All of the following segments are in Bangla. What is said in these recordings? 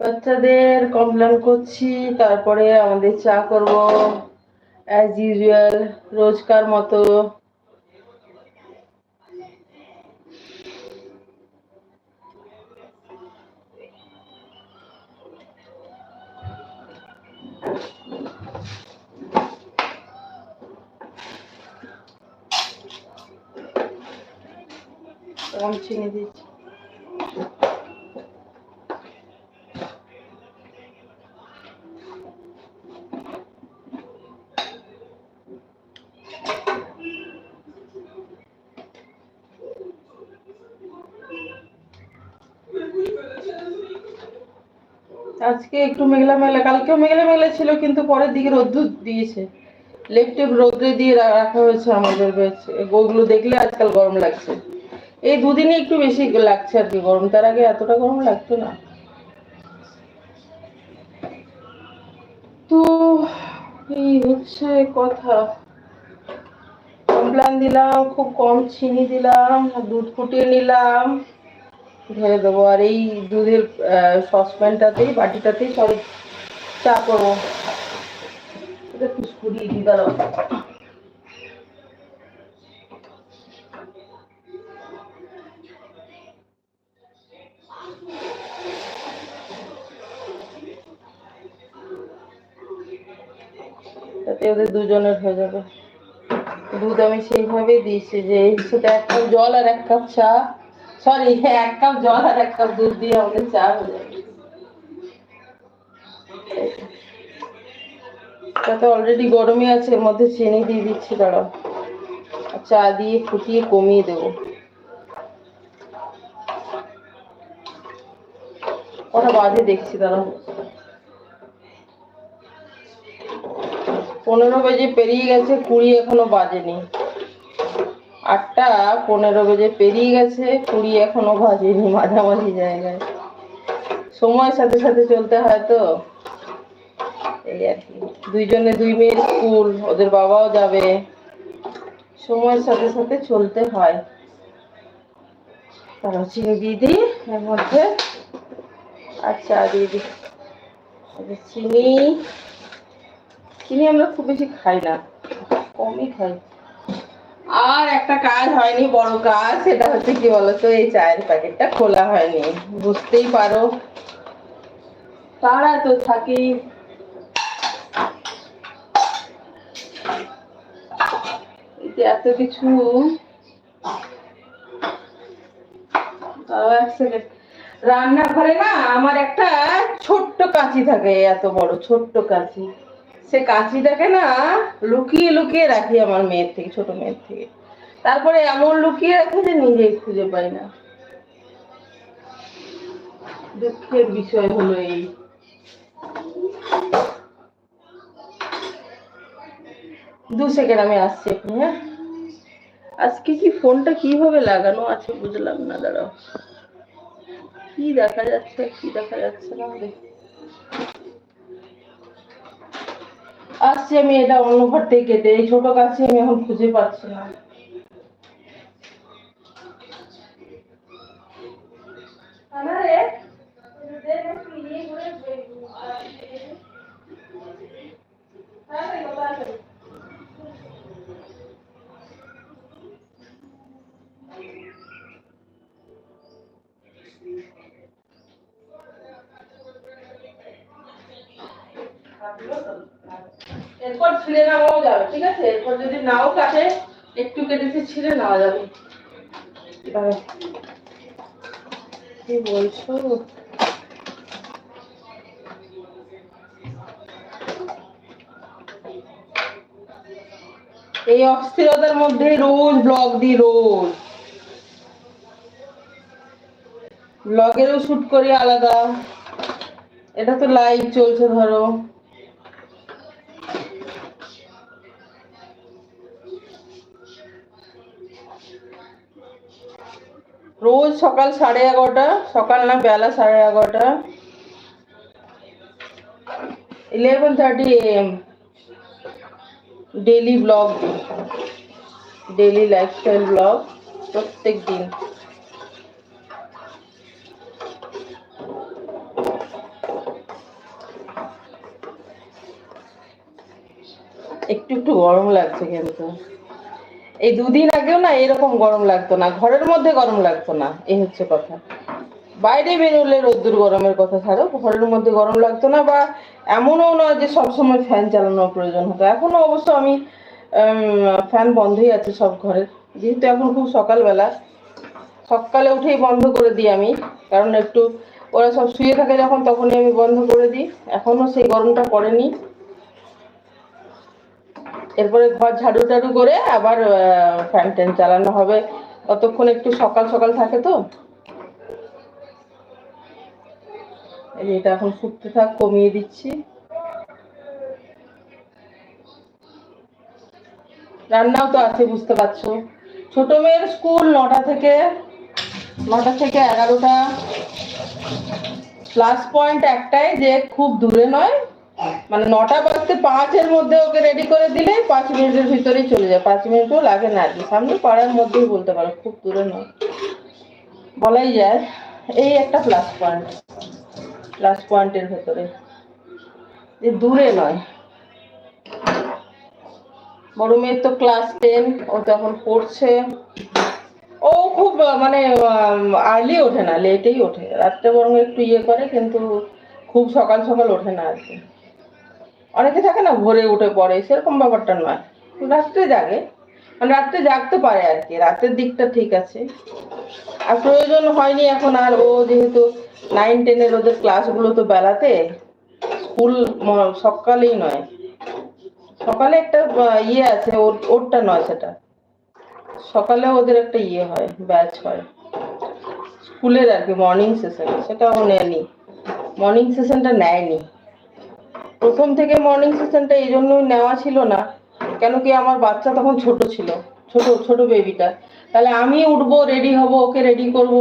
বাচ্চাদের কমপ্লেন করছি তারপরে আমাদের চা করব অ্যাজ ইউজুয়াল রোজকার মতো। আজকে একটু মেঘলা মেঘলা, কালকেও মেঘলা মেঘলা ছিল, কিন্তু পরের দিকে রোদ্দুর দিয়েছে। লেফটে রোদ্রে দিয়ে রাখা হয়েছে আমাদের বেশ। ওগুলো দেখলে আজকাল গরম লাগছে। এই দুদিনে একটু বেশি লাগছে আর কি, গরম। তার আগে এতটা গরম লাগতো না। তো এই হচ্ছে কথা। কমপ্লান দিলাম, খুব কম চিনি দিলাম, দুধ ফুটিয়ে নিলাম। ঢেলে দেবো। আর এই দুধের সসপ্যানটাতেই, বাটিটাতেই সব চা করব। এটা ফুসকুড়িয়ে দিই ওদের দুজনের হয়ে যাবে। দুধ আমি সেইভাবেই দিয়েছি যে সাথে এক কাপ জল আর এক কাপ চা। সরি এক কাপ জল আর এক কাপ দুধ দিয়ে আমাদের চা হয়ে যাবে। তাতে অলরেডি গরমই আছে, এর মধ্যে চিনি দিয়ে দিচ্ছি, দাঁড়াও। চা দিয়ে ফুটিয়ে কমিয়ে দেবো। কটা বাজে দেখছি, দাঁড়াও। পনেরো বেজে পেরিয়ে গেছে, কুড়ি এখনও বাজেনি। আটটা পনেরো বেজে পেরিয়ে গেছে, কুড়ি এখনও বাজেনি মাঝামাঝি জায়গায়। সময়ের সাথে সাথে চলতে হয় তো। এই আর কি। দুইজনে দুই মেয়ের স্কুল, ওদের বাবাও যাবে। সময়ের সাথে সাথে চলতে হয়। তারপর চিনি দিয়ে দিই এর মধ্যে দিয়ে দিই চিনি চিনি আমরা খুব বেশি খাই না, কমই খাই। আর একটা কাজ হয়নি, বড় কাজ, সেটা হচ্ছে কি বলতো, এই চায়ের প্যাকেটটা খোলা হয়নি, বুঝতেই পারো। তারা তো থাকি। এত কিছু। রান্নাঘরে না, আমার একটা ছোট্ট কাঁচি থাকে, এত বড়, ছোট্ট কাঁচি। সে কাঁচিটাকে না লুকিয়ে লুকিয়ে রাখি আমার মেয়ের থেকে, ছোট মেয়ের থেকে। তারপরে এমন লুকিয়ে রাখে যে নিজেই খুঁজে পাই না। দুঃখের বিষয় হলো এই। দু সেকেন্ড আমি আসছি আপনি হ্যাঁ? আজকে কি ফোনটা কীভাবে লাগানো আছে বুঝলাম না, দাঁড়াও। কি দেখা যাচ্ছে, কি দেখা যাচ্ছে না আসছে আমি এটা অন্য ঘর থেকে। কেটে এই ছোট গাছে আমি এখন খুঁজে পাচ্ছি না। এরপর ছিঁড়ে নেওয়াও যাবে, ঠিক আছে? এরপর যদি নাও কাটে, একটু কেটেছে, ছিঁড়ে নেওয়া যাবে। কি বলছো? এই অস্থিরতার মধ্যে রোজ ব্লগ দিই, রোজ। ব্লগেরও শুট করি আলাদা। এটা তো লাইভ চলছে, ধরো। রোজ সকাল সাড়ে এগারোটা, সকাল না বেলা সাড়ে এগারোটা। Eleven thirty AM daily blog daily lifestyle blog প্রত্যেক দিন। একটু একটু গরম লাগছে কিন্তু। এই দুদিন আগেও না এরকম গরম লাগতো না, ঘরের মধ্যে গরম লাগতো না, এই হচ্ছে কথা। বাইরে বেরোলে রোদ্দুর গরমের কথা ছাড়ো, ঘরের মধ্যে গরম লাগতো না বা এমনও নয় যে সবসময় ফ্যান চালানোর প্রয়োজন হতো। এখনও অবশ্য আমি ফ্যান বন্ধই আছে সব ঘরের। যেহেতু এখন খুব সকালবেলা, সকালে উঠেই বন্ধ করে দিই আমি, কারণ একটু ওরা সব শুয়ে থাকে যখন, তখনই আমি বন্ধ করে দিই। এখনও সেই গরমটা পড়েনি। এরপরে ঘর ঝাড়ু টাড়ু করে আবার ফ্যান ট্যান চালানো হবে। ততক্ষণ একটু সকাল সকাল থাকে তো। এটা এখন ফুটতে থাক, কমিয়ে দিচ্ছি। রান্নাও তো আছে, বুঝতে পারছ। ছোট মেয়ের স্কুল নটা থেকে নটা থেকে এগারোটা। প্লাস পয়েন্ট একটাই যে খুব দূরে নয় মানে নটা বাজতে পাঁচের মধ্যে ওকে রেডি করে দিলে পাঁচ মিনিটের ভিতরেই চলে যায়। পাঁচ মিনিটও লাগে না আর কি। সামনে পাড়ার মধ্যেই বলতে পারো, খুব দূরে নয়। বলাই যায়, এই একটা প্লাস পয়েন্ট প্লাস পয়েন্টের ভেতরে। যে দূরে নয়। বড় মেয়ের তো ক্লাস টেন ও তো এখন পড়ছে। ও খুব মানে আর্লি ওঠে না লেটেই ওঠে। রাত্রে বরং একটু ইয়ে করে, কিন্তু খুব সকাল সকাল ওঠে না আর কি। অনেকে থাকে না, ভোরে উঠে পড়ে, সেরকম ব্যাপারটা নয়। রাত্রে জাগে। রাত্রে জাগতে পারে আর কি, রাতের দিকটা ঠিক আছে। আর প্রয়োজন হয়নি এখন আর, ও যেহেতু নাইন টেনের ওদের ক্লাসগুলো তো বেলাতে স্কুল সকালেই নয়। সকালে একটা ইয়ে আছে, ওর, ওরটা নয় সেটা। সকালে ওদের একটা ইয়ে হয় ব্যাচ হয়। স্কুলের আর কি মর্নিং সেশন সেটা ও নেয়নি মর্নিং সেশনটা নেয়নি। প্রথম থেকে মর্নিং সেশনটা এই জন্যই নেওয়া ছিল না, কেন কি আমার বাচ্চা তখন ছোট ছিল, ছোট ছোট বেবিটা তাহলে আমি উঠবো রেডি হব, ওকে রেডি করব।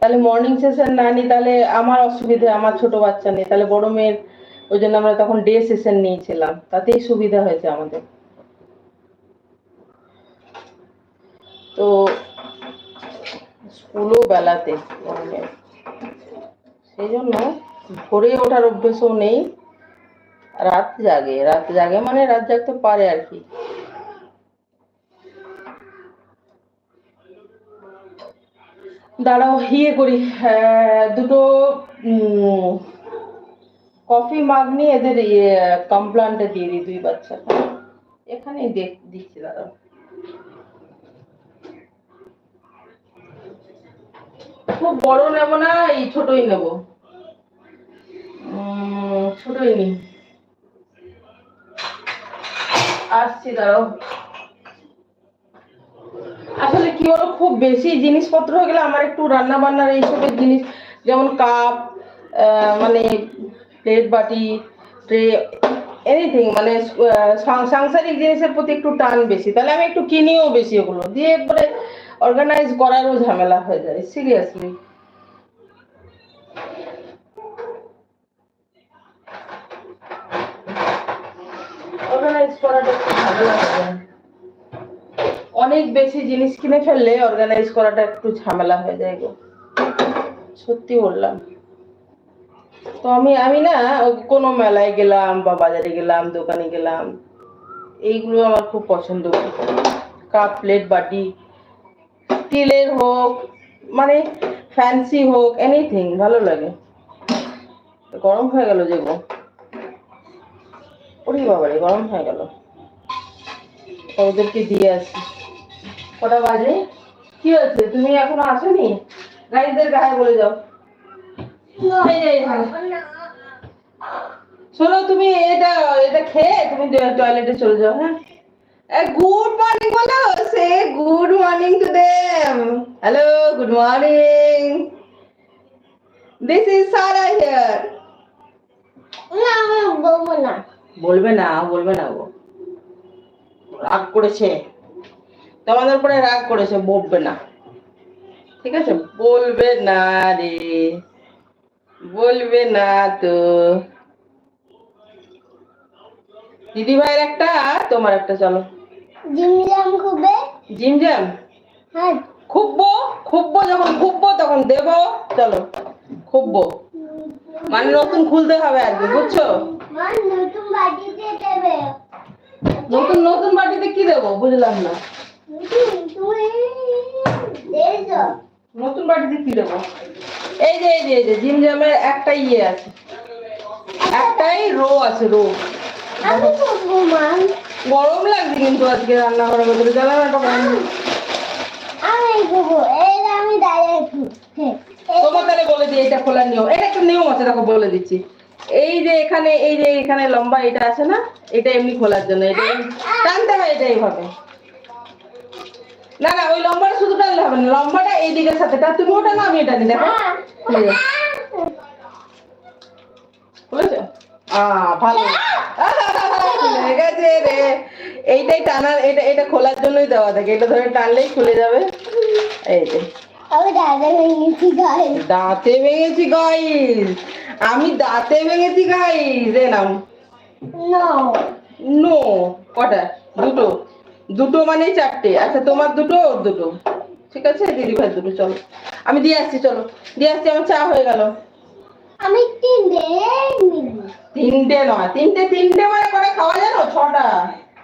তাহলে মর্নিং সেশন না নি তাহলে আমার অসুবিধা, আমার ছোট বাচ্চা নেই। তাহলে বড় মেয়ের, ওই জন্য আমরা তখন ডে সেশন নিয়েছিলাম। তাতেই সুবিধা হয়েছে আমাদের। তো স্কুলও বেলাতে, সেই জন্য ভোরে ওঠার অভ্যেসও নেই। রাত জাগে রাত জাগে মানে রাত জাগতে পারে আর কি। দাঁড়াও ইয়ে করি হ্যাঁ, দুটো কফি মাগ নিয়ে এদের ইয়ে কমপ্লান্টে দিয়ে দিই দুই বাচ্চা। এখানেই দেখ দিচ্ছি দাঁড়াও। খুব বড় নেব না এই ছোটই নেব। ছোটই নি আসছি, দাঁড়াও। আসলে কি বলো খুব বেশি জিনিসপত্র হয়ে গেলে আমার একটু রান্না বান্নার এইসবের জিনিস, যেমন কাপ মানে প্লেট বাটি ট্রে এনিথিং মানে সাংসারিক জিনিসের প্রতি একটু টান বেশি। তাহলে আমি একটু কিনিও বেশি ওগুলো। দিয়ে একবারে অর্গানাইজ করারও ঝামেলা হয়ে যায় সিরিয়াসলি অর্গানাইজ করাটা একটু ঝামেলা হয়ে যায় অনেক বেশি জিনিস কিনে ফেললে অর্গানাইজ করাটা একটু ঝামেলা হয়ে যায় গো। সত্যি বললাম। তো আমি আমি না কোনো মেলায় গেলাম বা বাজারে গেলাম, দোকানে গেলাম, এইগুলো আমার খুব পছন্দ। কাপ প্লেট, বাটি, স্টিলের হোক মানে ফ্যান্সি হোক এনিথিং ভালো লাগে। গরম হয়ে গেল যে গো। ওরে বাবারে, গরম হয়ে গেল। ওদেরকে দিয়ে আসি। কটা বাজে? কি হয়েছে? তুমি এখনও আসোনি? গাইদের গায়ে বলে যাও। শোনো তুমি এটা এটা খেয়ে তুমি টয়লেটে চলে যাও হ্যাঁ? গুড মর্নিং বলো। সে good morning to them hello good morning this is Sara here বলবে না। বলবে না গো রাগ করেছে। তোমাদের উপরে রাগ করেছে বলবে না। ঠিক আছে? বলবে না রে। বলবে না তো। দিদি ভাইয়ের একটা তোমার একটা চলো। জিমজাম খুবে জিম জ্যাম হ্যাঁ। খুববো? খুববো যখন খুববো তখন দেবো। চলো খুববো। মানে নতুন খুলতে হবে আর কি বুঝছ? নতুন বাটিতে দেবে। নতুন নতুন বাটিতে কি দেবো? বুঝলাম না। নতুন বাটিতে কি দেবো? এই যে এই যে এই যে জিম জামের একটা ইয়ে আছে। একটাই রো আছে, রো। গরম লাগছে কিন্তু আজকে রান্নাঘরের ভেতরে জ্বালানাটা এই তোমার তাহলে বলে দিই, এটা খোলার নিয়ম। এটা একটা নিয়ম আছে, দেখো, বলে দিচ্ছি। এই যে এখানে এই যে এখানে লম্বা এটা আছে না? এটা এমনি খোলার জন্য এটা টানতে হয় এটা এইভাবে। না না ওই লম্বাটা শুধু টানলে হবে না লম্বাটা এই দিকের সাথে। তা তুমি ওটা না আমি এটা নি দেখো। বুঝেছ? ভালো। খুলে গেছে রে। এইটাই টানার এটা এটা খোলার জন্যই দেওয়া থাকে। এটা ধরে টানলেই খুলে যাবে। এই যে। দাঁতে ভেঙেছি গাইস আমি দাঁতে ভেঙেছি গাইস রে নাম নো কটা? দুটো। দুটো মানে চারটে। আচ্ছা তোমার দুটো ওর দুটো। ঠিক আছে? দিদি ভাই দুটো চলো। আমি দিয়ে আসছি চলো। দিয়ে আসছি আমার চা হয়ে গেল। আমি তিনটে তিনটে নয়। তিনটে তিনটে মানে করে খাওয়া জানো ছটা।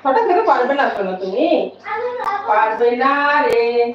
ছটা খেতে পারবে না শোনো তুমি? পারবে না রে।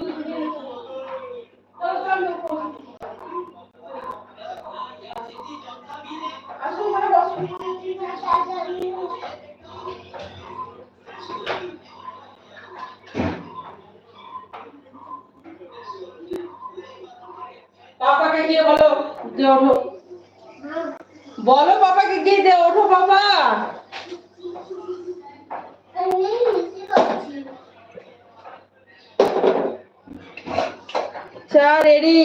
চা রেডি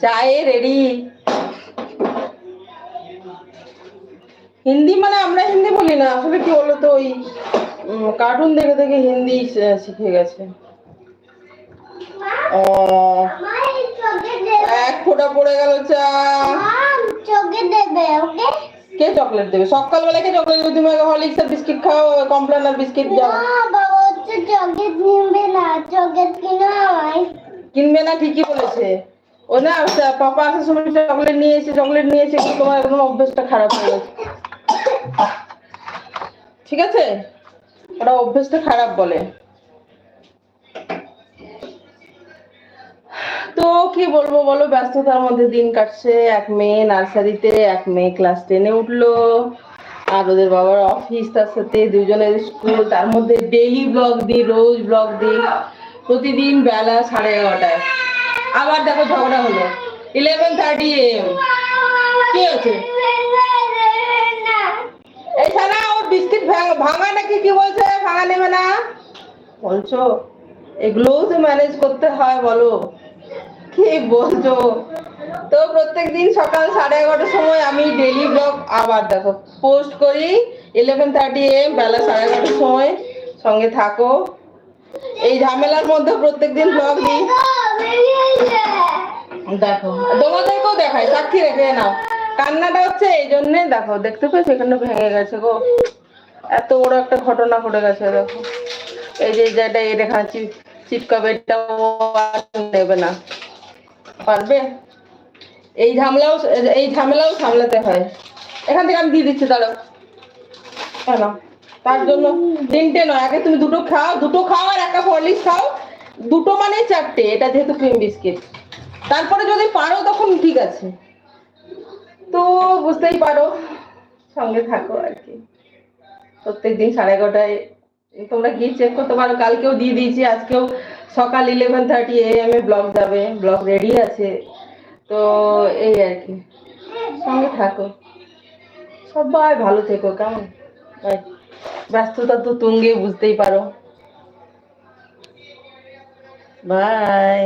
চায়ে রেডি হিন্দি মানে আমরা হিন্দি বলি না আসলে কি বলো তো ওই কার্টুন দেখে দেখে হিন্দি শিখে গেছে। ও, এক ফোঁটা পড়ে গেল চা। চোখে দেবে ওকে? কে চকলেট দেবে? সকালবেলা কে চকলেট দেবে? তুমি আগে হরলিক্স আর বিস্কিট খাও কমপ্লেন আর বিস্কিট না বাবা হচ্ছে চোখে নিবে না। চোখে কিনা কিনবে না ঠিকই বলেছে। ও না পাপা আসার সময় চকলেট নিয়ে এসে চকলেট নিয়ে এসে তোমার একদম অভ্যেসটা খারাপ হয়ে গেছে? ঠিক আছে? ওটা অভ্যেসটা খারাপ বলে। তো কি বলব বলো, ব্যস্ততার মধ্যে দিন কাটছে। এক মেয়ে নার্সারিতে, এক মেয়ে ক্লাস টেনে উঠল। আর ওদের বাবার অফিস তার সাথে দুজনের স্কুল তার মধ্যে ডেইলি ব্লগ দিই, রোজ ব্লগ দিই। প্রতিদিন বেলা সাড়ে এগারোটায়। আবার দেখো ঝগড়া হলো। ইলেভেন থার্টি এম কি হয়েছে? এই ছানা ওর বিস্কিট ভাঙা নাকি কি বলছে? ভাঙা নেবে না। বলছো, এগুলোও তো ম্যানেজ করতে হয়, বলো। কি বলছো তো প্রত্যেকদিন সকাল সাড়ে এগারোটার সময় আমি ডেলি ব্লগ আবার দেখো পোস্ট করি ইলেভেন থার্টি এম বেলা সাড়ে এগারোটার সময় সঙ্গে থাকো। এই ঝামেলার মধ্যে প্রত্যেকদিন ব্লগ দিই। দেখো, তোমাদেরকেও দেখাই, সাক্ষী রেখে নাও। কান্নাটা হচ্ছে এই জন্যে, দেখো, দেখতে পেয়েছ? এখানে ভেঙে গেছে গো। এত বড় একটা ঘটনা ঘটে গেছে, দেখো। এই যে যেটা রেখা চিপ চিপকাবে এটা নেবে না। পারবে? এই ঝামেলাও এই ঝামেলাও সামলাতে হয়। এখান থেকে আমি দিয়ে দিচ্ছি, দাঁড়াও। কেন তার জন্য তিনটে নয়, আগে তুমি দুটো খাও দুটো খাও আর একটা হরলিক্স খাও। দুটো মানে চারটে, এটা যেহেতু ক্রিম বিস্কিট তারপরে যদি পারো তখন ঠিক আছে। তো বুঝতেই পারো, সঙ্গে থাকো আর কি। প্রত্যেক দিন সাড়ে এগারোটায় তোমরা গিয়ে চেক করতে পারো। কালকেও দিয়ে দিয়েছি, আজকেও সকাল ইলেভেন থার্টি এ এম এ ব্লগ যাবে, ব্লগ রেডি আছে, তো এই আর কি। সঙ্গে থাকো। সবাই ভালো থেকো, কেমন। ব্যস্ততা তো তুঙ্গে, বুঝতেই পারো। বাই